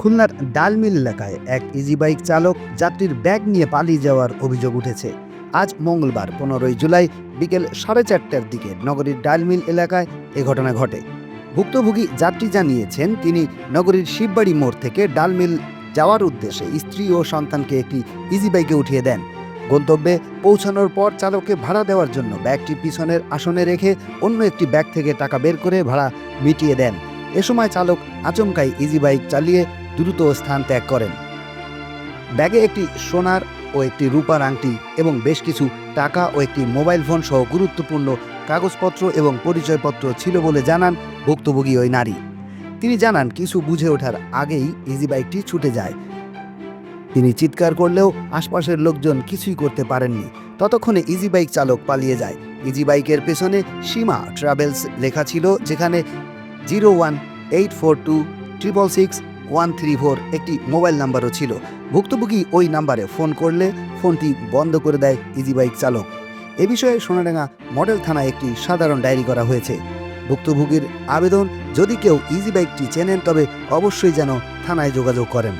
খুলনার ডালমিল এলাকায় এক ইজি বাইক চালক যাত্রীর ব্যাগ নিয়ে পালিয়ে যাওয়ার অভিযোগ উঠেছে। আজ মঙ্গলবার, পনেরোই জুলাই, বিকেল সাড়ে চারটার দিকে নগরীর ডালমিল এলাকায় এ ঘটনা ঘটে। ভুক্তভোগী যাত্রী জানিয়েছেন, তিনি নগরীর শিববাড়ি মোড় থেকে ডালমিল যাওয়ার উদ্দেশ্যে স্ত্রী ও সন্তানকে একটি ইজি বাইকে উঠিয়ে দেন। গন্তব্যে পৌঁছানোর পর চালককে ভাড়া দেওয়ার জন্য ব্যাগটি পিছনের আসনে রেখে অন্য একটি ব্যাগ থেকে টাকা বের করে ভাড়া মিটিয়ে দেন। এ সময় চালক আচমকাই ইজি বাইক চালিয়ে দ্রুত স্থান ত্যাগ করেন। ব্যাগে একটি সোনার ও একটি রূপার আংটি এবং বেশ কিছু টাকা ও একটি মোবাইল ফোন সহ গুরুত্বপূর্ণ কাগজপত্র এবং পরিচয়পত্র ছিল বলে জানান ভুক্তভোগী ওই নারী। তিনি জানান, কিছু বুঝে ওঠার আগেই ইজি বাইকটি ছুটে যায়। তিনি চিৎকার করলেও আশপাশের লোকজন কিছুই করতে পারেননি। ততক্ষণে ইজি বাইক চালক পালিয়ে যায়। ইজি বাইকের পেছনে সীমা ট্রাভেলস লেখা ছিল, যেখানে zero one eight four two triple six one three four একটি মোবাইল নাম্বারও ছিল। ভুক্তভোগী ওই নাম্বারে ফোন করলে ফোনটি বন্ধ করে দেয় ইজি বাইক চালক। এ বিষয়ে সোনাডাঙ্গা মডেল থানায় একটি সাধারণ ডায়েরি করা হয়েছে। ভুক্তভোগীর আবেদন যদি কেউ ইজি বাইকটি চেনেন, তবে অবশ্যই যেন থানায় যোগাযোগ করেন।